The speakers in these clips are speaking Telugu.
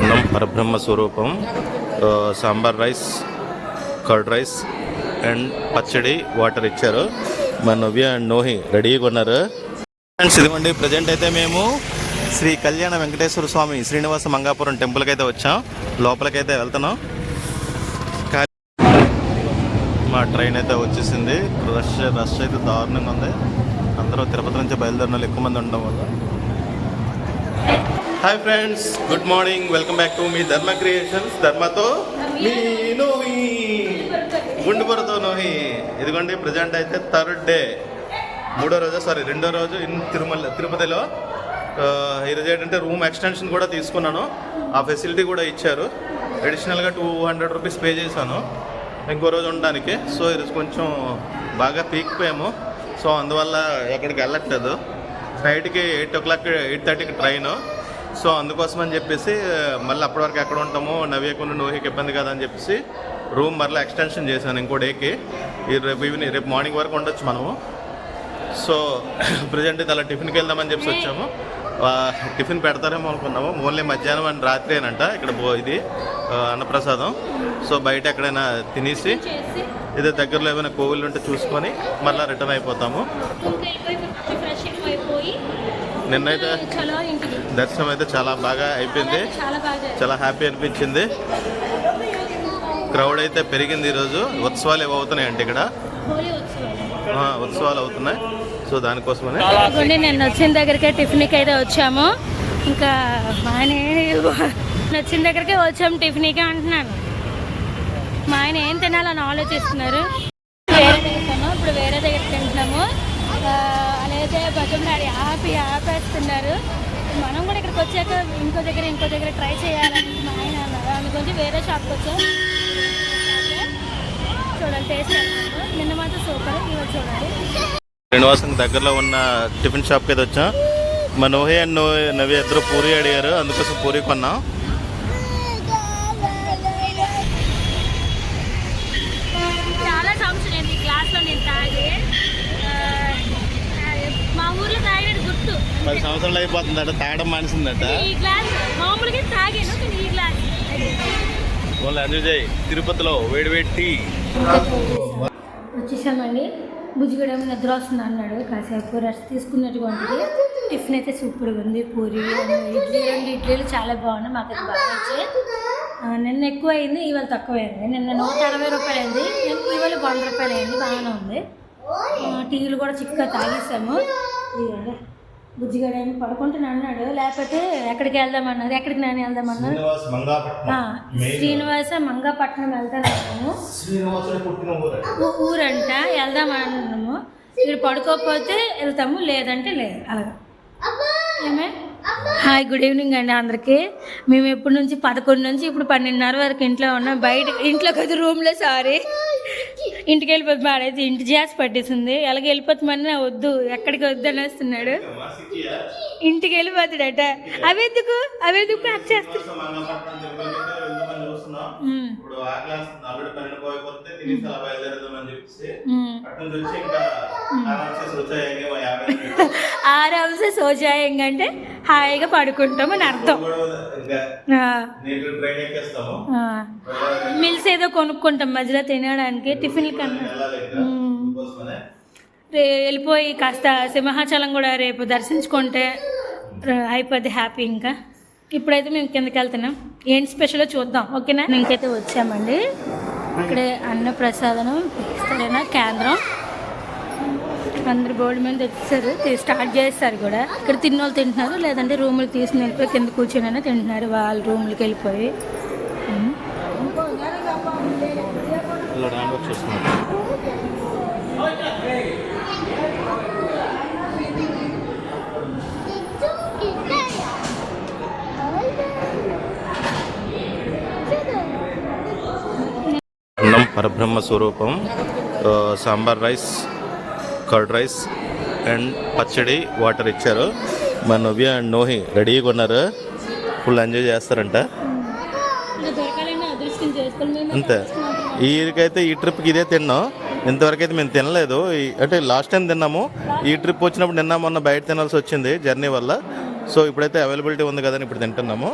అన్నం పరబ్రహ్మ స్వరూపం sambar rice curd rice and పచ్చడి వాటర్ ఇచ్చారు. మా నవ్య అండ్ నోహి రెడీగా ఉన్నారు ఫ్రెండ్స్ ఇదిగోండి ప్రజెంట్ అయితే మేము శ్రీ కళ్యాణ వెంకటేశ్వర స్వామి శ్రీనివాస మంగాపురం టెంపుల్కి అయితే వచ్చాం. లోపలికైతే వెళ్తున్నాం. మా ట్రైన్ అయితే వచ్చేసింది. రష్ రష్ అయితే దారుణంగా ఉంది. అందరూ తిరుపతి నుంచి బయలుదేరిన ఎక్కువ మంది ఉండడం వల్ల. Hi friends good morning welcome back to me Dharma creations ధర్మతో మీ నోహి గుండుపరతో నోహి ఇదిగోండి ప్రజెంట్ అయితే థర్డ్ డే మూడో రోజు సారీ రెండో రోజు ఇన్ తిరుమల తిరుపతిలో ఈరోజు ఏంటంటే రూమ్ ఎక్స్టెన్షన్ కూడా తీసుకున్నాను. ఆ ఫెసిలిటీ కూడా ఇచ్చారు. అడిషనల్గా టూ హండ్రెడ్ రూపీస్ పే చేశాను. ఇంకో రోజు ఉండడానికి. సో ఈరోజు కొంచెం బాగా పీకిపోయాము. సో అందువల్ల ఎక్కడికి వెళ్ళట్లేదు. నైట్కి ఎయిట్ ఓ క్లాక్ ఎయిట్ థర్టీకి ట్రైన్ సో అందుకోసం అని చెప్పేసి మళ్ళీ అప్పటి వరకు ఎక్కడ ఉంటామో నవ్యకుండా నోహికి ఇబ్బంది కదా అని చెప్పేసి రూమ్ మళ్ళీ ఎక్స్టెన్షన్ చేశాను ఇంకో డేకి ఈ రేపు ఈవినింగ్ రేపు మార్నింగ్ వరకు ఉండొచ్చు మనము. సో ప్రజెంట్ అలా టిఫిన్కి వెళ్దామని చెప్పేసి వచ్చాము. టిఫిన్ పెడతారేమో అనుకున్నాము. ఓన్లీ మధ్యాహ్నం అండ్ రాత్రి అనంట ఇక్కడ బో ఇది అన్నప్రసాదం. సో బయట ఎక్కడైనా తినేసి ఇదే దగ్గరలో ఏమైనా కోవిల్ ఉంటే చూసుకొని మళ్ళీ రిటర్న్ అయిపోతాము. నిన్నైతే దర్శనం అయితే చాలా బాగా అయిపోయింది. చాలా హ్యాపీ అనిపించింది. క్రౌడ్ అయితే పెరిగింది ఈరోజు. ఉత్సవాలు ఏవో ఇక్కడ? ఉత్సవాలు. అవుతున్నాయి. సో దానికోసమనే. నేను వచ్చిన దగ్గరికే టిఫిన్కి అయితే వచ్చాము. ఇంకా మా ఆయన వచ్చిన దగ్గరికే వచ్చాము టిఫిన్కి అంటున్నాను. మా ఆయన ఏం తినాలని ఆలోచిస్తున్నారు? వేరే దగ్గర ఇప్పుడు వేరే దగ్గర తింటున్నాము అలాగే భజం ఆపి ఆపేస్తున్నారు. మనం కూడా ఇక్కడికి వచ్చాక ఇంకో దగ్గర ఇంకో దగ్గర ట్రై చేయాలని మా ఆయన అన్నారు అందుకొంచెం వేరే షాప్కి వచ్చాం. చూడండి టేస్ట్ నిన్న మాత్రం సూపర్ ఇవాళ చూడాలి. శ్రీనివాసం దగ్గరలో ఉన్న టిఫిన్ షాప్కి అయితే వచ్చాం. మా నోహి అండ్ నో నవి ఇద్దరు పూరి అడిగారు. అందుకోసం పూరి కొన్నాం చాలా సంవత్సరం అయింది ఈ గ్లాస్లో నేను తాగి ఆ, మా ఊర్లో తాగినట్టు గుర్తు పది సంవత్సరాలు అయిపోతుందట తాగడం మానేసిందట. ఈ గ్లాస్ మామూలుగా తాగాను కానీ ఈ గ్లాస్ వాళ్ళు ఎంజాయ్ చేయి తిరుపతిలో వేడి వేడి టీ. వచ్చేసామండి. బుజ్జిగడ నిద్ర వస్తుంది అన్నాడు కాసేపు రెస్ట్ తీసుకున్నటువంటిది టిఫిన్ అయితే సూపర్గా ఉంది పూరి ఇడ్లీ రెండు ఇడ్లీలు చాలా బాగున్నాయి మాకు అయితే బాగా వచ్చాయి నిన్న ఎక్కువ అయింది ఇవాళ తక్కువ అయింది నిన్న నూట అరవై రూపాయలు అయింది నిన్న ఇవాళ వంద రూపాయలు అయింది బాగానే ఉంది. టీలు కూడా చిక్కగా తాగేసాము. బుజ్జిగడ ఏమి పడుకుంటున్నా అన్నాడు. లేకపోతే ఎక్కడికి వెళ్దామన్నారు ఎక్కడికి నేను వెళ్దామన్నారు శ్రీనివాస్ మంగాపట్నం. ఆ, శ్రీనివాస మంగాపట్నం వెళ్తాను ఊరంట వెళ్దాం అన్నాము. ఇక్కడ పడుకోకపోతే వెళ్తాము లేదంటే లేదు. అలాగా. ఏమే? హాయ్ గుడ్ ఈవినింగ్ అండి అందరికీ. మేము ఎప్పటి నుంచి పదకొండు నుంచి ఇప్పుడు పన్నెండున్నర వరకు ఇంట్లో ఉన్నాం. బయట ఇంట్లో కదా రూమ్లో సారీ. ఇంటికి వెళ్ళిపోతే మాడైతే ఇంటి చేసి పట్టేసింది. ఎలాగ వెళ్ళిపోతామని వద్దు ఎక్కడికి వద్దు అనేస్తున్నాడు. ఇంటికి వెళ్ళిపోతాడట. అవెందుకు? అవెందుకు ప్యాక్ చేస్తాడు మంగాపట్నం తిరుపతి వెళ్దామని చూస్తున్నాం హాయిగా పడుకుంటాం అని అర్థం. మిల్స్ ఏదో కొనుక్కుంటాం మధ్యలో తినడానికి టిఫిన్లు కన్నా. వెళ్ళిపోయి కాస్త సింహాచలం కూడా రేపు దర్శించుకుంటే అయిపోద్ది హ్యాపీ ఇంకా. ఇప్పుడైతే మేము కిందకి వెళ్తున్నాం. ఏంటి స్పెషల్ చూద్దాం ఓకేనా? ఇంకైతే వచ్చామండి. ఇక్కడే అన్నప్రసాదనం ఇస్తారైనా కేంద్రం. అందరు బోర్డు మీద తెచ్చారు స్టార్ట్ చేస్తారు కూడా. ఇక్కడ తిన్నోళ్ళు తింటున్నారు లేదంటే రూములు తీసుకుని వెళ్ళిపోయి కింద కూర్చొని తింటున్నారు వాళ్ళ రూములకి వెళ్ళిపోయి. అన్నం పరబ్రహ్మ స్వరూపం sambar rice curd rice and పచ్చడి వాటర్ ఇచ్చారు. మా నవ్య అండ్ నోహి రెడీగా ఉన్నారు. ఫుల్ ఎంజాయ్ చేస్తారంట. అంతే. ఈకైతే ఈ ట్రిప్కి ఇదే తిన్నాం. ఇంతవరకు అయితే మేము తినలేదు. అంటే లాస్ట్ టైం తిన్నాము. ఈ ట్రిప్ వచ్చినప్పుడు నిన్న మొన్న బయట తినాల్సి వచ్చింది జర్నీ వల్ల. సో ఇప్పుడైతే అవైలబిలిటీ ఉంది కదని ఇప్పుడు తింటున్నాము.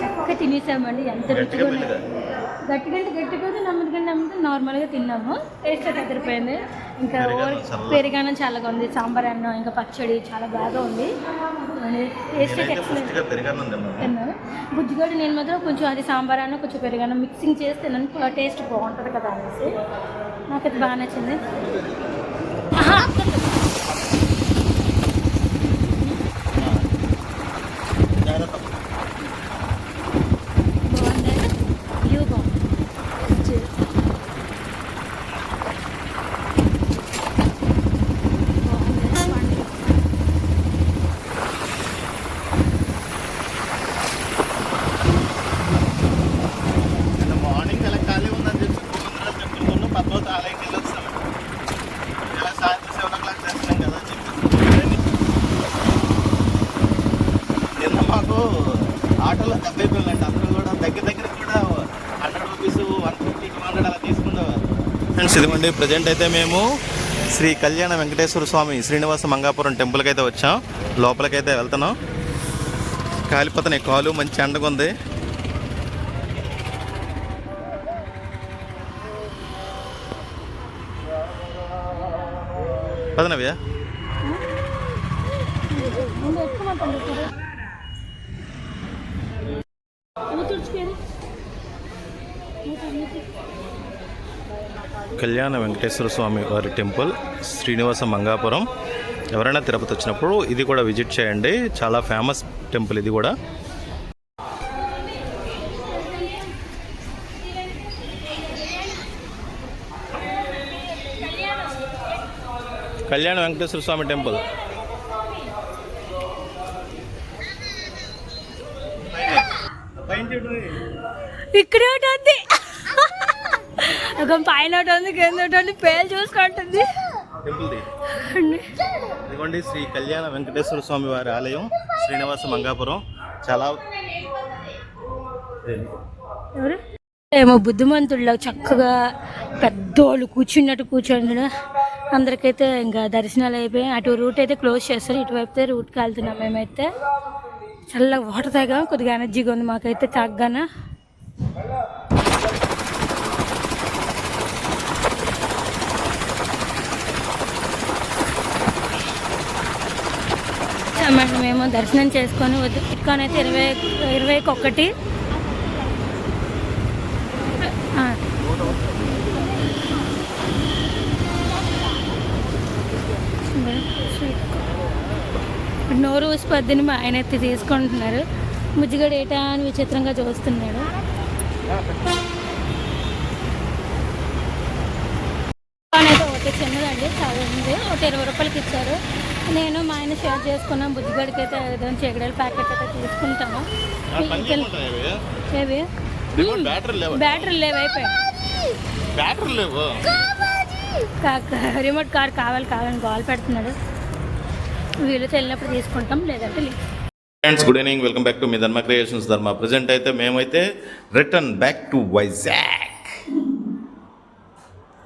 చక్కగా తినేసామండి. ఎంత గట్టిగా రుచిగా పెద్దగా గట్టిగా అంటే గట్టిగా నెమ్మదిగా నెమ్మదిగా నార్మల్గా తిన్నాము. టేస్ట్ అయితే అదిరిపోయింది ఇంకా పెరుగన్నం. పెరుగన్నం చల్లగా ఉంది సాంబార్ అన్నం ఇంకా పచ్చడి చాలా బాగా ఉంది. టేస్ట్ పెరిగాను తిన్నాను. బుజ్జిగడ్డ నేను మాత్రం కొంచెం అది సాంబార్ అన్న కొంచెం పెరుగన్నం మిక్సింగ్ చేసి తిన్నాను టేస్ట్ బాగుంటుంది కదా అనేసి. నాకైతే బాగా నచ్చింది ఆహా, బాగుంది వ్యూ బాగుంది బాగుంది నిన్న మార్నింగ్ అలా ఖాళీ ఉందని చెప్పి గోవిందరాజు టెంపుల్కి పద్మావతి ఆలయంకి వెళ్ళి వస్తాను ఇలా సాయంత్రం సెవెన్ ఓ క్లాక్ దర్శనం కదా అని చెప్పేసి నిన్న మాకు ఆటోలో డెబ్బై పిల్లలు అంటే అందరూ కూడా దగ్గర దగ్గర కూడా hundred rupees one fifty two hundred అలా తీసుకునేవారు ఫ్రెండ్స్ ప్రజెంట్ అయితే మేము శ్రీ కళ్యాణ వెంకటేశ్వర స్వామి శ్రీనివాస మంగాపురం టెంపుల్కి అయితే వచ్చాం. లోపలికైతే వెళ్తున్నాం. కాలిపోతున్నాయి. కాలు మంచి ఎండగా ఉంది. పదనవ్యా Thank you. కళ్యాణ వెంకటేశ్వర స్వామి వారి టెంపుల్ శ్రీనివాస మంగాపురం. ఎవరైనా తిరుపతి వచ్చినప్పుడు ఇది కూడా విజిట్ చేయండి. చాలా ఫేమస్ టెంపుల్ ఇది కూడా. కళ్యాణ వెంకటేశ్వర స్వామి టెంపుల్. ఇక్కడ ఉంది ఒక పైన ఉంది కింద ఉంది పేరు చూసుకుంటుంది. ఇదిగోండి శ్రీ కళ్యాణ వెంకటేశ్వర స్వామి వారి ఆలయం శ్రీనివాస మంగాపురం. చాలా ఏమో బుద్ధిమంతుల్లో చక్కగా పెద్దోళ్ళు కూర్చున్నట్టు కూర్చోండి అందరికైతే ఇంకా దర్శనాలు అయిపోయాయి. అటు రూట్ అయితే క్లోజ్ చేస్తారు. ఇటువైపు రూట్కి వెళ్తున్నాం మేమైతే. చల్లగా వాటర్ తాగా. కొద్దిగా ఎనర్జీగా ఉంది మాకైతే తాగ్గాన. వచ్చామండి మేము దర్శనం చేసుకొని వద్దు. ఇటుకొని అయితే ఇరవై ఇరవైకి ఒకటి నోరు ఉసిపద్దిని మా ఆయన అయితే తీసుకుంటున్నారు. ముజ్జిగడ ఏటా అని విచిత్రంగా చూస్తున్నాడు. అయితే ఒకటి చిన్నదండి. చాలా ఉంది. ఒకటి ఇరవై రూపాయలకి ఇచ్చారు. నేను మా ఆయన షేర్ చేసుకున్నాం. బుజ్జిగడికి అయితే ఏదో చెగడల ప్యాకెట్ అయితే తీసుకుంటాము. ఏవి? బ్యాటరీ లేవు? బ్యాటరీ లేవు అయిపోయాయి. బ్యాటరీ లేవు? కాక రిమోట్ కార్ కావాలి కావాలని కాల్ పెడుతున్నాడు. వీళ్ళతో వెళ్ళినప్పుడు తీసుకుంటాం లేదంటే లేదు. Friends good evening welcome back to me Dharma creations ధర్మ ప్రజెంట్ అయితే మేమైతే రిటర్న్ బ్యాక్ టు వైజాగ్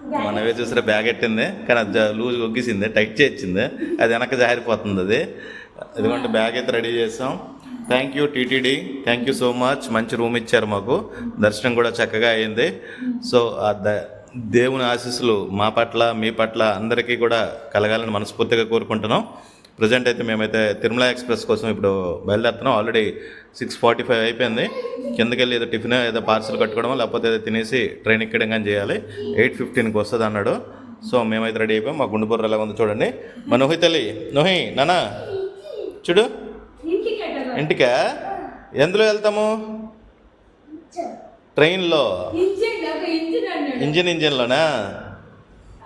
మనమే చూసారా బ్యాగ్ ఎట్టింది? కానీ అది లూజ్ ఒగ్గిసింది టైట్ చేయించింది. అది వెనక జారిపోతుంది అది. ఎందుకంటే బ్యాగ్ అయితే రెడీ చేసాం. Thank you TTD thank you so much మంచి రూమ్ ఇచ్చారు మాకు. దర్శనం కూడా చక్కగా అయింది. సో ఆ ద- దేవుని ఆశీస్సులు మా పట్ల మీ పట్ల అందరికీ కూడా కలగాలని మనస్ఫూర్తిగా కోరుకుంటున్నాం. ప్రజెంట్ అయితే మేమైతే తిరుమల ఎక్స్ప్రెస్ కోసం ఇప్పుడు బయలుదేరుతున్నాం. ఆల్రెడీ సిక్స్ ఫార్టీ ఫైవ్ అయిపోయింది. కిందకి వెళ్ళి ఏదో టిఫిన్ ఏదో పార్సల్ కట్టుకోవడం లేకపోతే ఏదో తినేసి ట్రైన్ ఎక్కడం కానీ చేయాలి. ఎయిట్ ఫిఫ్టీన్కి వస్తుంది అన్నాడు. సో మేమైతే రెడీ అయిపోయాం. మా గుండె బుర్ర ఎలా ఉందో చూడండి. మా నోహి తల్లి నోహి నానా చూడు. ఇంటికా? ఎందులో వెళ్తాము? ట్రైన్లో. ఇంజిన్ ఇంజిన్లోనా?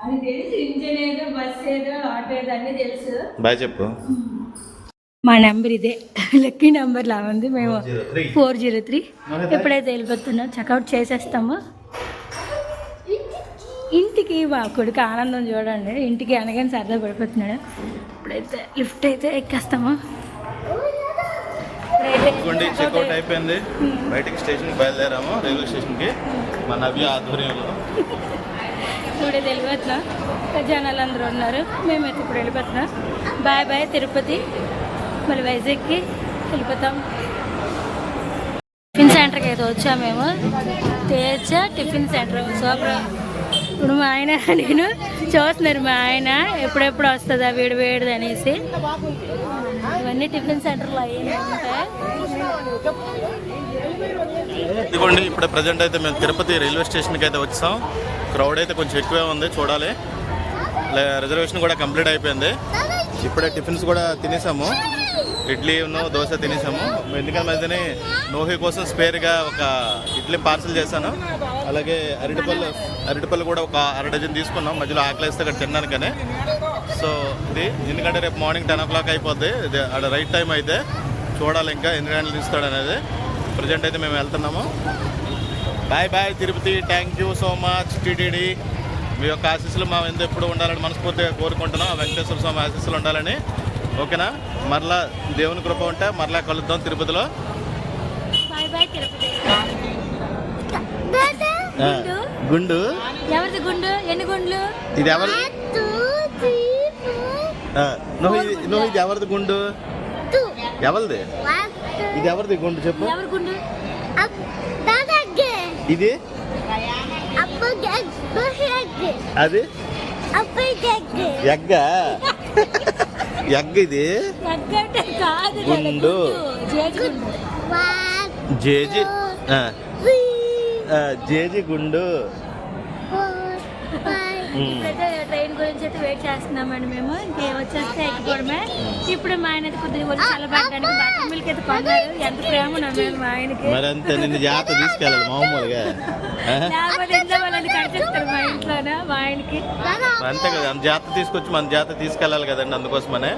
అది తెలుసు ఇంజన్ ఏదో బస్ ఏదో ఆటో ఏదో అన్నీ తెలుసు. బాయ్ చెప్పు. మా నెంబర్ ఇదే. లక్కీ నెంబర్ లా ఉంది. మేము 403. Four zero three. ఎప్పుడైతే వెళ్ళిపోతున్నాం చెక్అవుట్ చేసేస్తాము. ఇంటికి మా కొడుకు ఆనందం చూడండి. ఇంటికి అనగానే సరదా పడిపోతున్నాడు. ఇప్పుడైతే లిఫ్ట్ అయితే ఎక్కేస్తాము. ఇదిగోండి చెక్అవుట్ అయిపోయింది. బయటికి స్టేషన్కి బయలుదేరాము రైల్వే స్టేషన్కి. మా నవ్య ఆధ్వర్యంలో. ఇప్పుడే తెలియట్లా. జనాలు అందరూ ఉన్నారు. మేమైతే ఇప్పుడు వెళ్ళిపోతున్నాం. Bye bye Tirupati. మళ్ళీ వైజాగ్కి వెళ్ళిపోతాం. టిఫిన్ సెంటర్కి అయితే వచ్చాము మేము. Teja tiffin center. సూపర్. ఇప్పుడు మా ఆయన నేను చూస్తున్నారు మా ఆయన. ఎప్పుడెప్పుడు వస్తుందా వేడి వేడిది అనేసి. ఇవన్నీ టిఫిన్ సెంటర్లో అయ్యి ఇదిగోండి ఇప్పుడు ప్రజెంట్ అయితే మేము తిరుపతి రైల్వే స్టేషన్కి అయితే వచ్చాం. క్రౌడ్ అయితే కొంచెం ఎక్కువే ఉంది చూడాలి. రిజర్వేషన్ కూడా కంప్లీట్ అయిపోయింది. ఇప్పుడే టిఫిన్స్ కూడా తినేసాము. ఇడ్లీ దోశ తినేసాము. ఎందుకంటే మధ్యనే నోహి కోసం స్పేర్గా ఒక ఇడ్లీ పార్సల్ చేశాను. అలాగే అరటిపళ్ళు అరటిపళ్ళు కూడా ఒక అర డజన్ తీసుకున్నాం. మధ్యలో ఆకలిస్తే అక్కడ కానీ. సో ఇది ఎందుకంటే రేపు మార్నింగ్ టెన్ ఓ క్లాక్ అయిపోద్ది. ఇది అక్కడ రైట్ టైం అయితే. చూడాలి ఇంకా ఎన్ని గంటలు తీస్తాడు అనేది ప్రజెంట్ అయితే మేము వెళ్తున్నాము. Bye bye Tirupati thank you so much TTD మీ యొక్క ఆశీస్సులు మా ఎంత ఎప్పుడు ఉండాలని మనస్ఫూర్తిగా కోరుకుంటున్నాం. ఆ వెంకటేశ్వర స్వామి ఆశీస్సులు ఉండాలని. ఓకేనా? మరలా దేవుని కృప ఉంటే మరలా కలుద్దాం తిరుపతిలో. గుండు. ఎవరిది గుండు? ఎన్ని గుండ్లు? ఇది ఎవరి నువ్వు ఇది నువ్వు ఇది ఎవరిది గుండు? ఎవరిది? ఇది ఎవరిది గుండు చెప్పు. ఎవరి గుండు? ఇది? అది? ఎగ్గ? ఎగ్గ ఇది? గుండు. JG JG? గుండు. వెయిట్ చేస్తున్నామండి మేము. ఇంకే వచ్చేస్తే ఎక్కిపోవడమే ఇప్పుడు మా ఆయన అయితే కొద్దిగా ఒళ్ళు చల్లబడడానికి బటర్ మిల్క్ అయితే కొన్నారు ఎంత ప్రేమ నమ్మేది మా ఆయనకి. మరి అంతే నిన్ను జాగ్రత్త తీసుకెళ్ళాలి మామూలుగా? లేకపోతే వాళ్ళని కనిపిస్తారు మా ఇంట్లోన మా ఆయనకి. అంతే కదా అంత జాగ్రత్త తీసుకొచ్చి మన జాగ్రత్త తీసుకెళ్ళాలి కదండి అందుకోసమనే.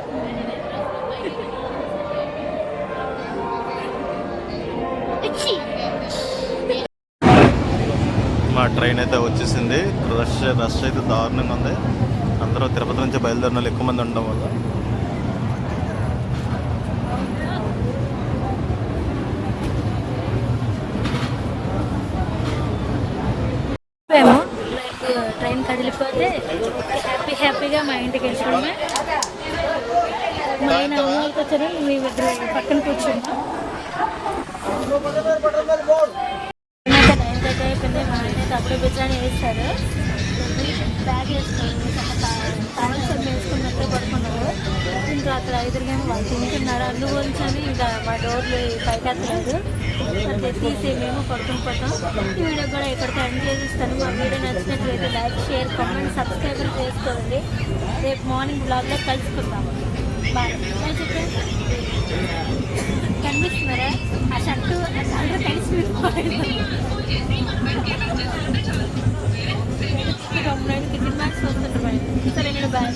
మా ట్రైన్ అయితే వచ్చేసింది. రష్ రష్ అయితే దారుణంగా ఉంది. అందరూ తిరుపతి నుంచి బయలుదేరిన ఎక్కువ మంది ఉండడం వల్ల. మేము ట్రైన్ కదిలిపోతే హ్యాపీ హ్యాపీగా మా ఇంటికి వెళ్ళిపోయాము మా ఆయన అమ్మకి వచ్చారు మీ దగ్గర పక్కన కూర్చున్నాం. అయితే నైన్ థర్టీ అయిపోయింది మా ఆయన తప్పుడు బిర్యానీ వేస్తారు. బ్యాగ్ వేసుకొని పాయసం వేసుకున్నట్టు పడుకున్నారు. ఇంకా అక్కడ ఎదురుగానే వాళ్ళు తింటున్నారు. అల్లు పోల్చని ఇంకా మా డోర్లు పైకి ఎత్తలేదు అంటే తీసి మేము పడుకుని పోతాం. ఈ వీడియో కూడా ఇక్కడికి ఎండ్ చేసిస్తాను. మా వీడియో నచ్చినట్లయితే లైక్ షేర్ కామెంట్ సబ్స్క్రైబర్ చేసుకోండి. రేపు మార్నింగ్ బ్లాగ్లో కలుసుకుందాం. బాయ్. బాయ్ చెప్పండి కనిపిస్తున్నారా? ఆ షర్టు అందరూ కలిసి సరే నేను బాయ్